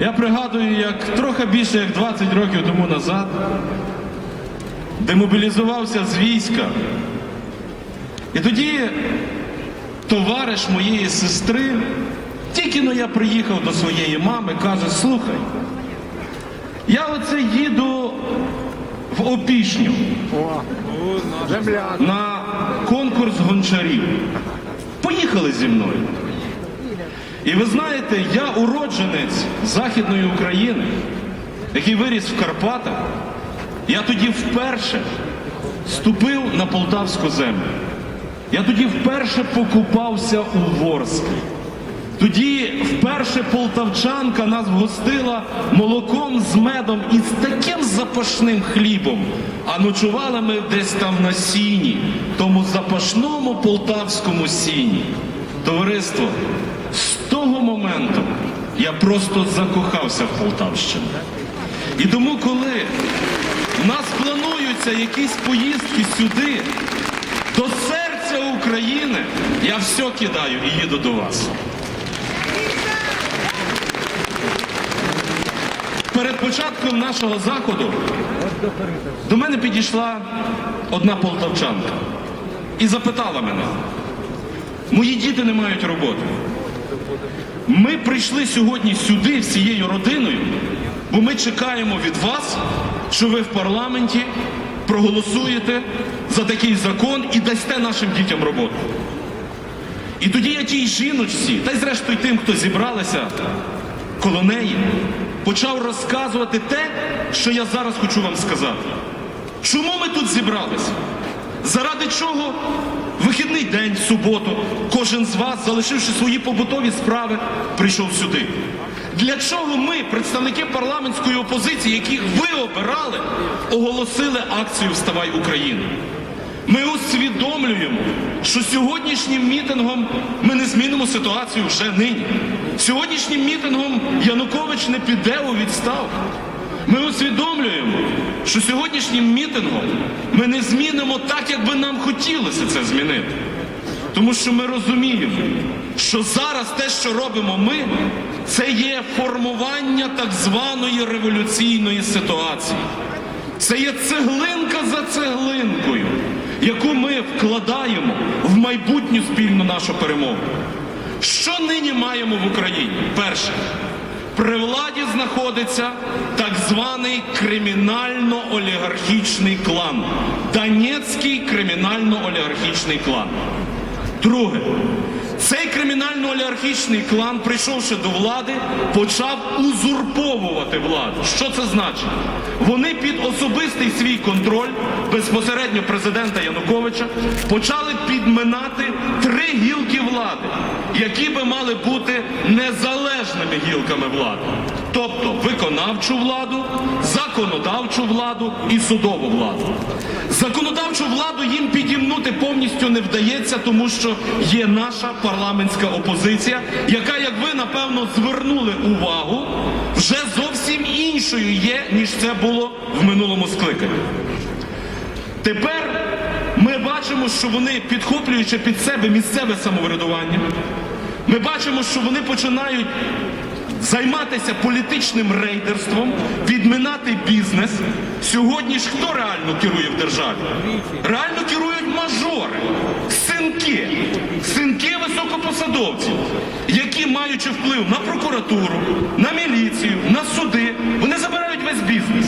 Я пригадую, як трохи більше як 20 років тому назад демобілізувався з війська. І тоді товариш моєї сестри, тільки но я приїхав до своєї мами, каже: слухай, я оце їду в опішню на конкурс гончарів. Поїхали зі мною. І ви знаєте, я уродженець Західної України, який виріс в Карпатах. Я тоді вперше ступив на полтавську землю. Я тоді вперше покупався у Ворскі. Тоді вперше полтавчанка нас вгостила молоком з медом і з таким запашним хлібом. А ночували ми десь там на сіні, тому запашному полтавському сіні. Товариство, того моменту я просто закохався в Полтавщину. І тому, коли в нас плануються якісь поїздки сюди, до серця України, я все кидаю і їду до вас. Перед початком нашого заходу до мене підійшла одна полтавчанка і запитала мене: мої діти не мають роботи. Ми прийшли сьогодні сюди всією родиною, бо ми чекаємо від вас, що ви в парламенті проголосуєте за такий закон і дасте нашим дітям роботу. І тоді я тій жіночці, та й зрештою тим, хто зібралися коло неї, почав розказувати те, що я зараз хочу вам сказати. Чому ми тут зібралися? Заради чого вихідний день, суботу, кожен з вас, залишивши свої побутові справи, прийшов сюди? Для чого ми, представники парламентської опозиції, яких ви обирали, оголосили акцію Вставай Україна? Ми усвідомлюємо, що сьогоднішнім мітингом ми не змінимо ситуацію вже нині. Сьогоднішнім мітингом Янукович не піде у відставку. Ми усвідомлюємо, що сьогоднішнім мітингом ми не змінимо так, як би нам хотілося це змінити. Тому що ми розуміємо, що зараз те, що робимо ми, це є формування так званої революційної ситуації. Це є цеглинка за цеглинкою, яку ми вкладаємо в майбутню спільну нашу перемогу. Що нині маємо в Україні? Перше, при владі знаходиться так званий кримінально-олігархічний клан. Донецький кримінально-олігархічний клан. Друге, цей кримінально-олігархічний клан, прийшовши до влади, почав узурповувати владу. Що це значить? Вони під особистий свій контроль безпосередньо президента Януковича почали підминати три гілки влади, які би мали бути незалежними гілками влади. Тобто виконавчу владу, законодавчу владу і судову владу. Законодавчу владу їм підімнути повністю не вдається, тому що є наша парламентська опозиція, яка, як ви напевно звернули увагу, вже зовсім іншою є, ніж це було в минулому скликанні. Тепер ми бачимо, що вони, підхоплюючи під себе місцеве самоврядування, ми бачимо, що вони починають займатися політичним рейдерством, відминати бізнес. Сьогодні ж хто реально керує в державі? Реально керують мажори, синки, синки високопосадовців, які, маючи вплив на прокуратуру, на міліцію, на суди, вони забирають весь бізнес.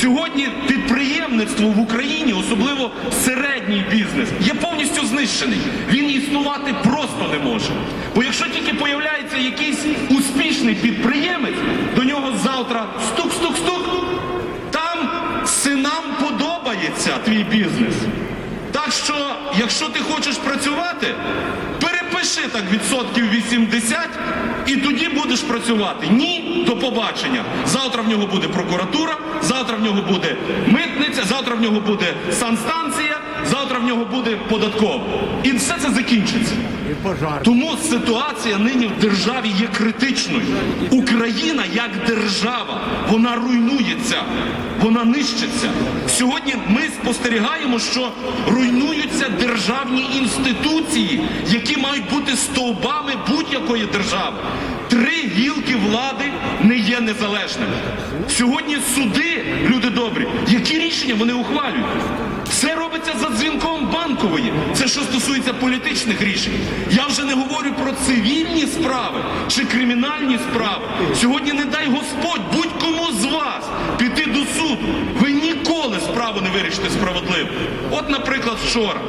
Сьогодні підприємництво в Україні, особливо середній бізнес, є повністю знищений. Він існувати просто не може. Бо якщо тільки появляється якийсь успішний підприємець, до нього завтра стук-стук-стук, там синам подобається твій бізнес. Так що, якщо ти хочеш працювати, перепиши так відсотків 80 і тоді будеш працювати. Ні, до побачення. Завтра в нього буде прокуратура, завтра в нього буде митниця, завтра в нього буде санстанція, завтра в нього буде податкова. І все це закінчиться. Тому ситуація нині в державі є критичною. Україна як держава, вона руйнується, вона нищиться. Сьогодні ми спостерігаємо, що руйнуються державні інституції, які мають бути стовбами будь-якої держави. Три гілки влади не є незалежними. Сьогодні суди, люди добрі, які рішення вони ухвалюють? За дзвінком банкової. Це що стосується політичних рішень. Я вже не говорю про цивільні справи чи кримінальні справи. Сьогодні не дай Господь будь-кому з вас піти до суду. Ви ніколи справу не вирішите справедливо. От, наприклад, вчора.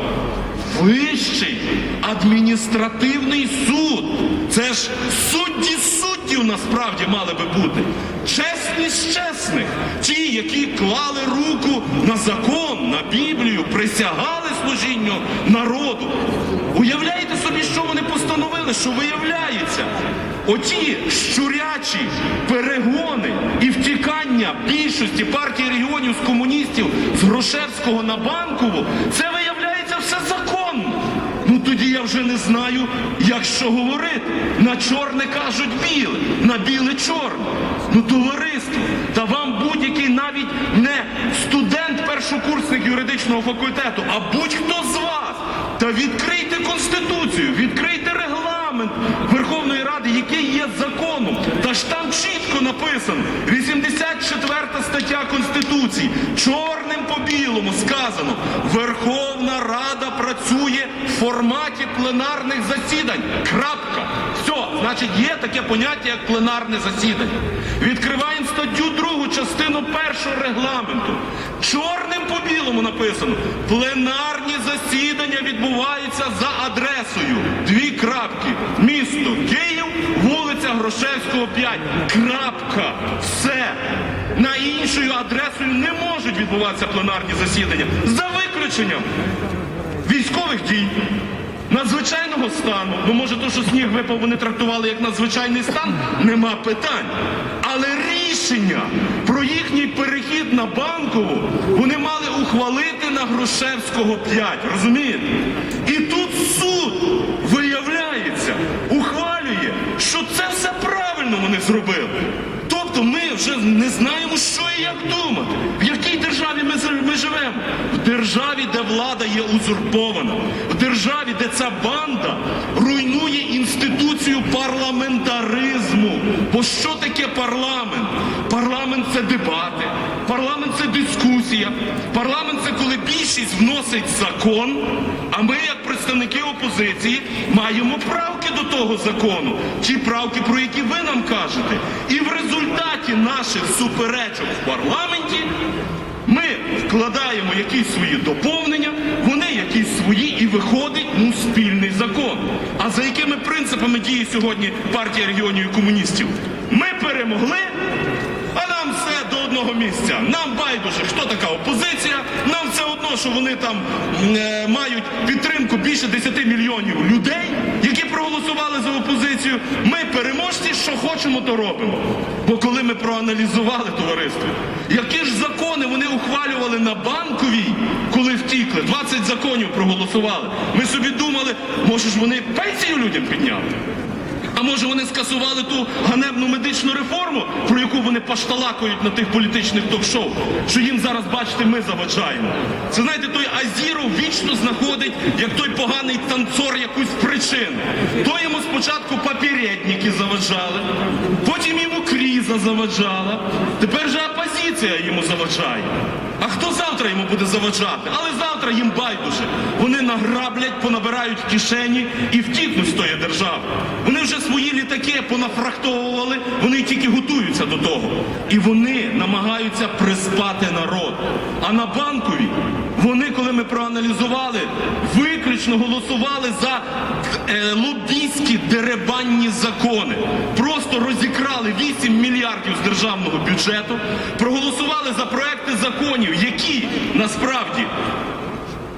Вищий адміністративний суд. Це ж судді суддів насправді мали би бути. Чесні з чесних. Ті, які клали руку на закон, на Біблію, присягали служінню народу. Уявляєте собі, що вони постановили, що виявляється. Оті щурячі перегони і втікання більшості партії регіонів з комуністів з Грушевського на банкову, це виявляється все законно. Ну тоді я вже не знаю, як що говорити. На чорне кажуть біле, на біле чорне. Ну, товариство, та вам будь-який навіть не студент першокурсник юридичного факультету, а будь-хто з вас. Та відкрийте конституцію, відкрийте регламент Верховної Ради, який є законом. Та ж там чітко написано 84 стаття Конституції. Чорним по білому сказано: Верховна Рада працює в форматі пленарних засідань. Крапка. Все, значить, є таке поняття, як пленарне засідання. Відкриваємо статтю 2, частину першого регламенту. Чорним по білому написано: пленарні засідання відбуваються за адресою. Дві крапки. Грошевського, 5. Крапка. Все. На іншою адресою не можуть відбуватися пленарні засідання. За виключенням військових дій, надзвичайного стану. Ну, може, то, що сніг випав, вони трактували як надзвичайний стан, нема питань. Але рішення про їхній перехід на банкову вони мали ухвалити на Грушевського 5. Розумієте? І тут суд виявляється, ухвалює, що це все правильно вони зробили. Вже не знаємо, що і як думати. В якій державі ми, ми живемо? В державі, де влада є узурпована, в державі, де ця банда руйнує інституцію парламентаризму. Бо що таке парламент? Парламент це дебати, парламент це дискусія, парламент це коли більшість вносить закон, а ми, як представники опозиції, маємо правки до того закону, ті правки, про які ви нам кажете. І в результаті наших суперечок в парламенті ми вкладаємо якісь свої доповнення, вони якісь свої і виходить ну, спільний закон. А за якими принципами діє сьогодні партія регіонів і комуністів? Ми перемогли, а нам все до одного місця. Нам байдуже, хто така опозиція, нам все одно, що вони там е, мають підтримку більше 10 мільйонів людей, які проголосували за опозицію. Ми переможці, що хочемо, то робимо. Бо коли ми проаналізували товариство, які ж закони вони ухвалювали на банковій, коли втікли, 20 законів проголосували. Ми собі думали, може ж вони пенсію людям підняли. А може вони скасували ту ганебну медичну реформу, про яку вони пашталакують на тих політичних ток-шоу, що їм зараз, бачите, ми заважаємо. Це знаєте, той Азіров вічно знаходить, як той поганий танцор, якусь причину. То йому спочатку папіретники заважали, потім йому кріза заважала, тепер же опозиція йому заважає. А хто завтра йому буде заважати? Але завтра їм байдуже. Вони награблять, понабирають кишені і втікнуть з тої держави. Літаки понафрахтовували, вони тільки готуються до того. І вони намагаються приспати народ. А на банковій вони, коли ми проаналізували, виключно голосували за е, лобійські деребанні закони. Просто розікрали 8 мільярдів з державного бюджету, проголосували за проекти законів, які насправді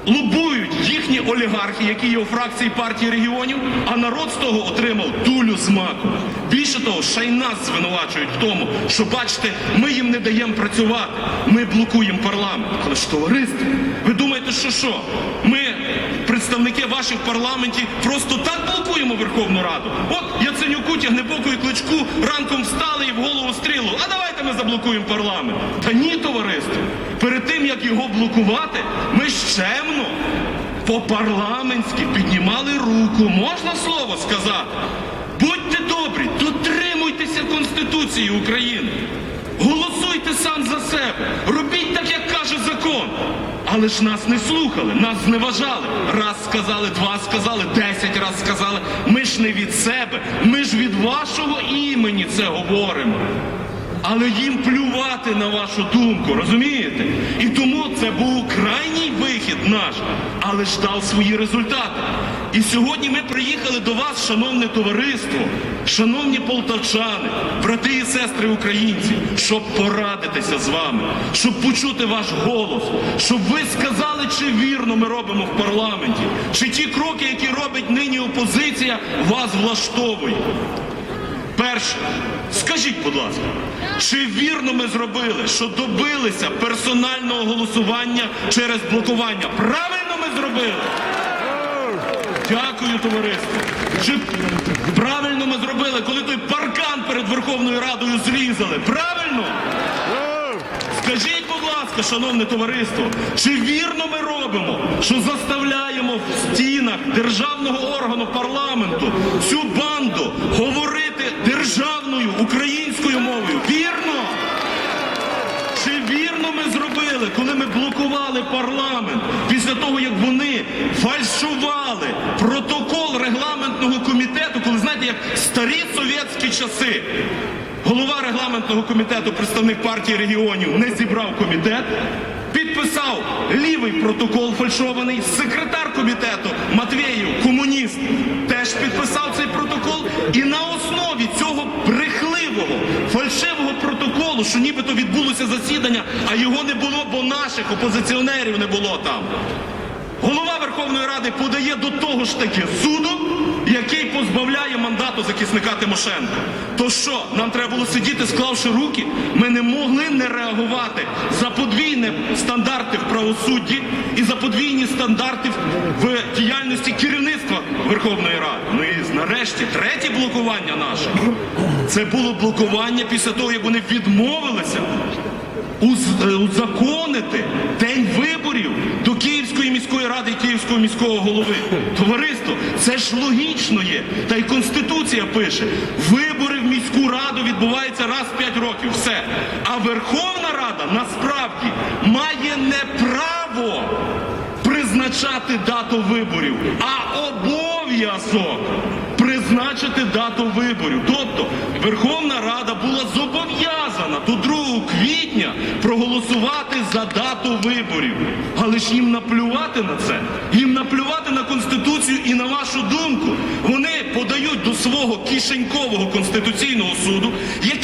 лобують їхні олігархи, які є у фракції партії регіонів, а народ з того отримав дулю з маку. Більше того, ще й нас звинувачують в тому, що бачите, ми їм не даємо працювати, ми блокуємо парламент. Але ж товариство, ви думаєте, що що? Ми, представники ваших в парламенті, просто так блокуємо Верховну Раду? От Яценюку, Тягнебоку і Кличку ранком встали і в голову стрілу. А давайте ми заблокуємо парламент. Та ні, товариство. Перед тим як його блокувати, ми щемно по-парламентськи піднімали руку. Можна слово сказати? Будьте добрі, то Конституції України. Голосуйте сам за себе, робіть так, як каже закон. Але ж нас не слухали, нас зневажали. Раз сказали, два сказали, десять раз сказали. Ми ж не від себе, ми ж від вашого імені це говоримо. Але їм плювати на вашу думку, розумієте? І тому це був крайній вихід наш, але ж дав свої результати. І сьогодні ми приїхали до вас, шановне товариство, шановні полтавчани, брати і сестри українці, щоб порадитися з вами, щоб почути ваш голос, щоб ви сказали, чи вірно ми робимо в парламенті, чи ті кроки, які робить нині опозиція, вас влаштовують. Перше, скажіть, будь ласка, чи вірно ми зробили, що добилися персонального голосування через блокування? Правильно ми зробили? Дякую, товариство. Чи правильно ми зробили, коли той паркан перед Верховною Радою зрізали? Правильно? Скажіть, будь ласка, шановне товариство, чи вірно ми робимо, що заставляємо в стінах державного органу парламенту цю банду говорити державною українською мовою? Вірно? Чи вірно ми зробили, коли ми блокували парламент після того, як вони фальшували протокол регламентного комітету, коли знаєте, як старі совєтські часи? Голова регламентного комітету, представник партії регіонів, не зібрав комітет, підписав лівий протокол фальшований, секретар комітету Матвєєв, комуніст, теж підписав цей протокол. І на основі цього брехливого, фальшивого протоколу, що нібито відбулося засідання, а його не було, бо наших опозиціонерів не було там. Голова Верховної Ради подає до того ж таки суду, який позбавляє мандату захисника Тимошенка. То що, нам треба було сидіти, склавши руки? Ми не могли не реагувати за подвійні стандарти в правосудді і за подвійні стандарти в діяльності Верховної Ради. Ну і нарешті третє блокування наше. Це було блокування після того, як вони відмовилися е, узаконити день виборів до Київської міської ради і Київського міського голови. Товариство, це ж логічно є. Та й Конституція пише: вибори в міську раду відбуваються раз в 5 років. Все. А Верховна Рада насправді має не право призначати дату виборів, а обов'язок призначити дату виборів. Тобто Верховна Рада була зобов'язана до 2 квітня проголосувати за дату виборів. Але ж їм наплювати на це, їм наплювати на Конституцію і на вашу думку. Вони подають до свого кишенькового конституційного суду, який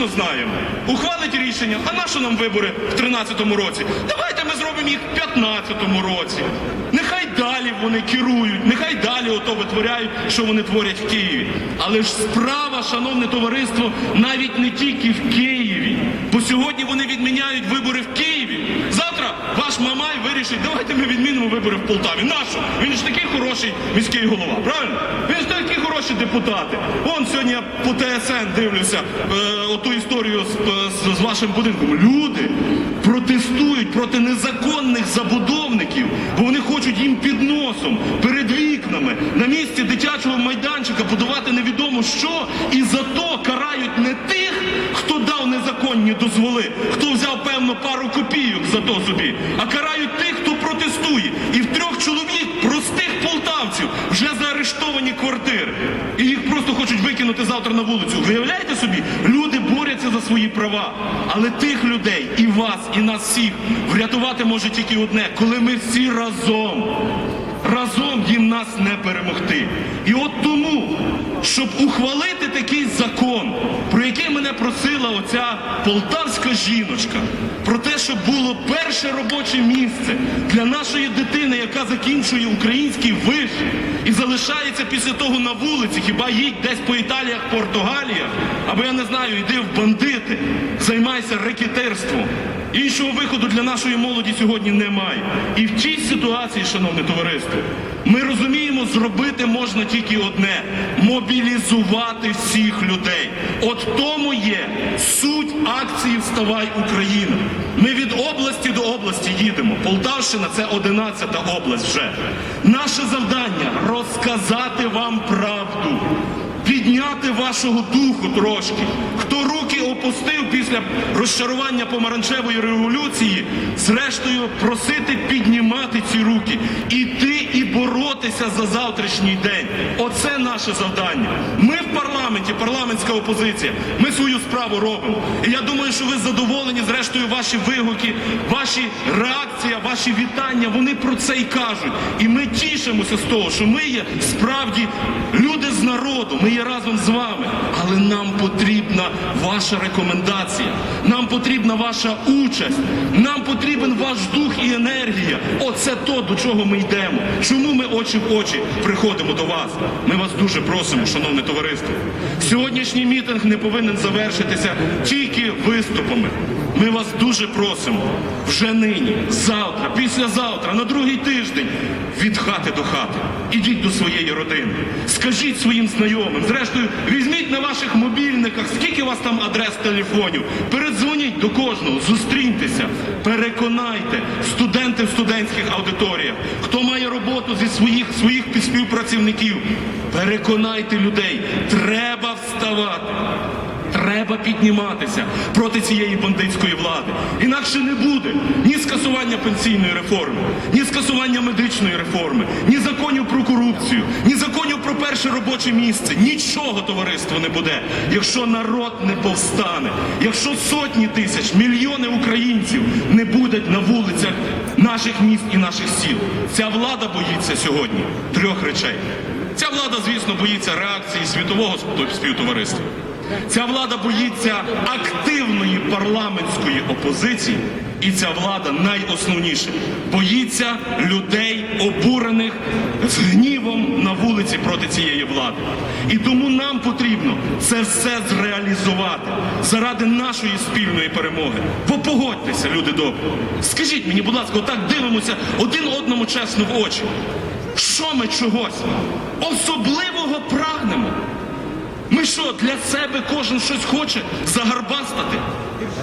точно знаємо, ухвалить рішення, а на що нам вибори в 13-му році? Давайте ми зробимо їх в 15-му році. Нехай далі вони керують, нехай далі ото витворяють, що вони творять в Києві. Але ж справа, шановне товариство, навіть не тільки в Києві. Бо сьогодні вони відміняють вибори в Києві. Завтра ваш мамай вирішить, давайте ми відмінимо вибори в Полтаві. Нащо? Він ж такий хороший міський голова, правильно? Хороші депутати. Вон сьогодні я по ТСН дивлюся е, оту історію з, з, з вашим будинком. Люди протестують проти незаконних забудовників, бо вони хочуть їм під носом, перед вікнами, на місці дитячого майданчика будувати невідомо що, і за то карають не тих, хто дав незаконні дозволи, хто взяв певно пару копійок за то собі, а карають тих, хто протестує. І в трьох чоловік, простих полтавців, вже заарештовані квартири. І їх просто хочуть викинути завтра на вулицю. Виявляєте собі, люди борються за свої права. Але тих людей, і вас, і нас всіх, врятувати може тільки одне, коли ми всі разом. Разом їм нас не перемогти. І от тому, щоб ухвалити такий закон, про який мене просила оця полтавська жіночка, про те, щоб було перше робоче місце для нашої дитини, яка закінчує український виш і залишається після того на вулиці, хіба їдь десь по Італіях, Португаліях, або я не знаю, йди в бандити, займайся рекетерством. Іншого виходу для нашої молоді сьогодні немає. І в цій ситуації, шановне товариство, ми розуміємо, зробити можна тільки одне мобілізувати всіх людей. От тому є суть акції Вставай Україна. Ми від області до області їдемо. Полтавщина це 11 область вже. Наше завдання розказати вам правду. Підняти вашого духу трошки. Хто руки опустив після розчарування помаранчевої революції, зрештою просити піднімати ці руки, іти і боротися за завтрашній день. Оце наше завдання. Ми в парламенті, парламентська опозиція, ми свою справу робимо. І я думаю, що ви задоволені, зрештою, ваші вигуки, ваші реакції, ваші вітання, вони про це і кажуть. І ми тішимося з того, що ми є справді люди з народу, ми є разом з вами. Але нам потрібна ваша рекомендація, нам потрібна ваша участь, нам потрібен ваш дух і енергія. Оце то, до чого ми йдемо. Чому ми очі в очі приходимо до вас? Ми вас дуже просимо, шановне товариство. Сьогоднішній мітинг не повинен завершитися тільки виступами. Ми вас дуже просимо вже нині, завтра, післязавтра, на другий тиждень від хати до хати. Ідіть до своєї родини. Скажіть своїм знайомим. Зрештою, візьміть на ваших мобільниках, скільки у вас там адрес телефонів. Передзвоніть до кожного, зустріньтеся, переконайте студенти в студентських аудиторіях, хто має роботу зі своїх своїх співпрацівників. Переконайте людей, треба вставати. Треба підніматися проти цієї бандитської влади. Інакше не буде ні скасування пенсійної реформи, ні скасування медичної реформи, ні законів про корупцію, ні законів про перше робоче місце. Нічого товариство не буде, якщо народ не повстане, якщо сотні тисяч, мільйони українців не будуть на вулицях наших міст і наших сіл. Ця влада боїться сьогодні трьох речей. Ця влада, звісно, боїться реакції світового співтовариства. Ця влада боїться активної парламентської опозиції, і ця влада найосновніше боїться людей, обурених з гнівом на вулиці проти цієї влади. І тому нам потрібно це все зреалізувати заради нашої спільної перемоги. Бо погодьтеся, люди добрі. Скажіть мені, будь ласка, отак дивимося один одному чесно в очі. Що ми чогось особливого прагнемо? Ми що, для себе кожен щось хоче загарбастати?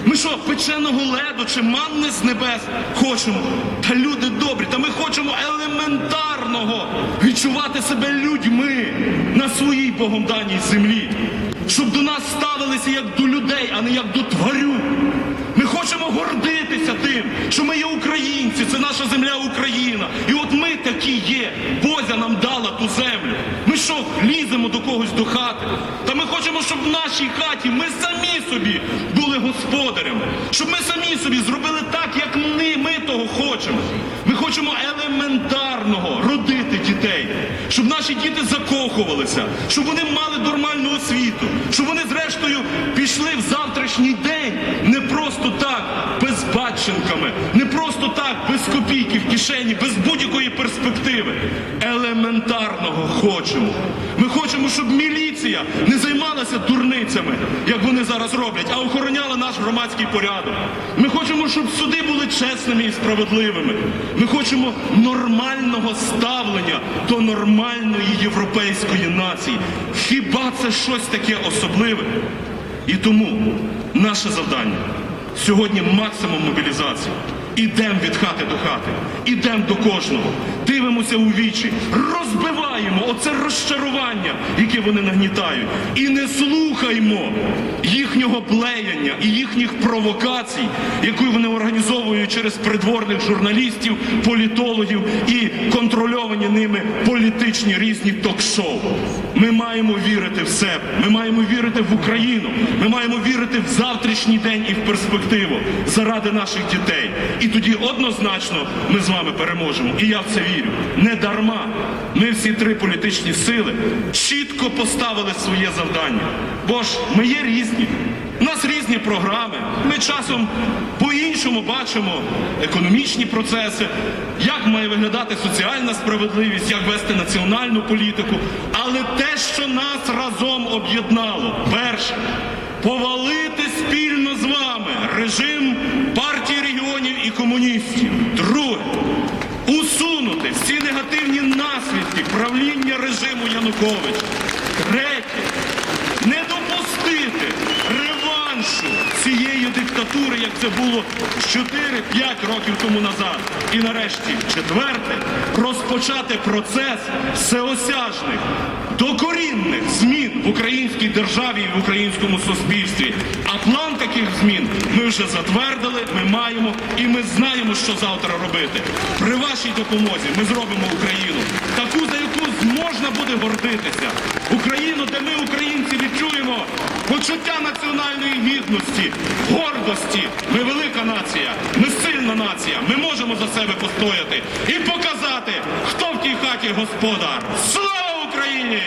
Ми що, печеного леду чи манни з небес хочемо? Та люди добрі, та ми хочемо елементарного відчувати себе людьми на своїй Богом даній землі. Щоб до нас ставилися як до людей, а не як до тварю. Ми хочемо гордитися тим, що ми є українці, це наша земля Україна. І от ми такі є. Бозя нам дала ту землю. Ми що, ліземо до когось до хати? Та ми хочемо, щоб в нашій хаті ми самі собі були господарями, щоб ми самі собі зробили так, як ми, ми того хочемо. Ми хочемо елементарного родити дітей, щоб наші діти закохувалися, щоб вони мали нормальну освіту, щоб вони зрештою пішли в завтрашній день не просто так, без батченками, не просто так, без кишені, без будь-якої перспективи. Елементарного хочемо. Ми хочемо, щоб міліція не займалася дурницями, як вони зараз роблять, а охороняла наш громадський порядок. Ми хочемо, щоб суди були чесними і справедливими. Ми хочемо нормального ставлення до нормальної європейської нації. Хіба це щось таке особливе? І тому наше завдання сьогодні максимум мобілізації. Ідемо від хати до хати, ідемо до кожного, дивимося у вічі, розбиваємо оце розчарування, яке вони нагнітають, і не слухаймо їхнього блеяння і їхніх провокацій, які вони організовують через придворних журналістів, політологів і контрольовані ними політичні різні ток-шоу. Ми маємо вірити в себе, ми маємо вірити в Україну, ми маємо вірити в завтрашній день і в перспективу заради наших дітей. І тоді однозначно ми з вами переможемо. І я в це вірю. Не дарма. Ми всі три політичні сили чітко поставили своє завдання. Бо ж ми є різні. У нас різні програми. Ми часом по-іншому бачимо економічні процеси, як має виглядати соціальна справедливість, як вести національну політику. Але те, що нас разом об'єднало, перше повалити спільно з вами режим партії регіонів і комуністів. Друге всі негативні наслідки правління режиму Януковича. Третє не допустити реваншу цієї диктатури. як це було 4-5 років тому назад. І нарешті, четверте, розпочати процес всеосяжних, докорінних змін в українській державі і в українському суспільстві. А план таких змін ми вже затвердили, ми маємо і ми знаємо, що завтра робити. При вашій допомозі ми зробимо Україну таку, за яку можна буде гордитися. Україну, де ми, українці, відчуємо почуття національної гідності, гордості. Ми велика нація, ми сильна нація. Ми можемо за себе постояти і показати, хто в тій хаті господар. Слава Україні!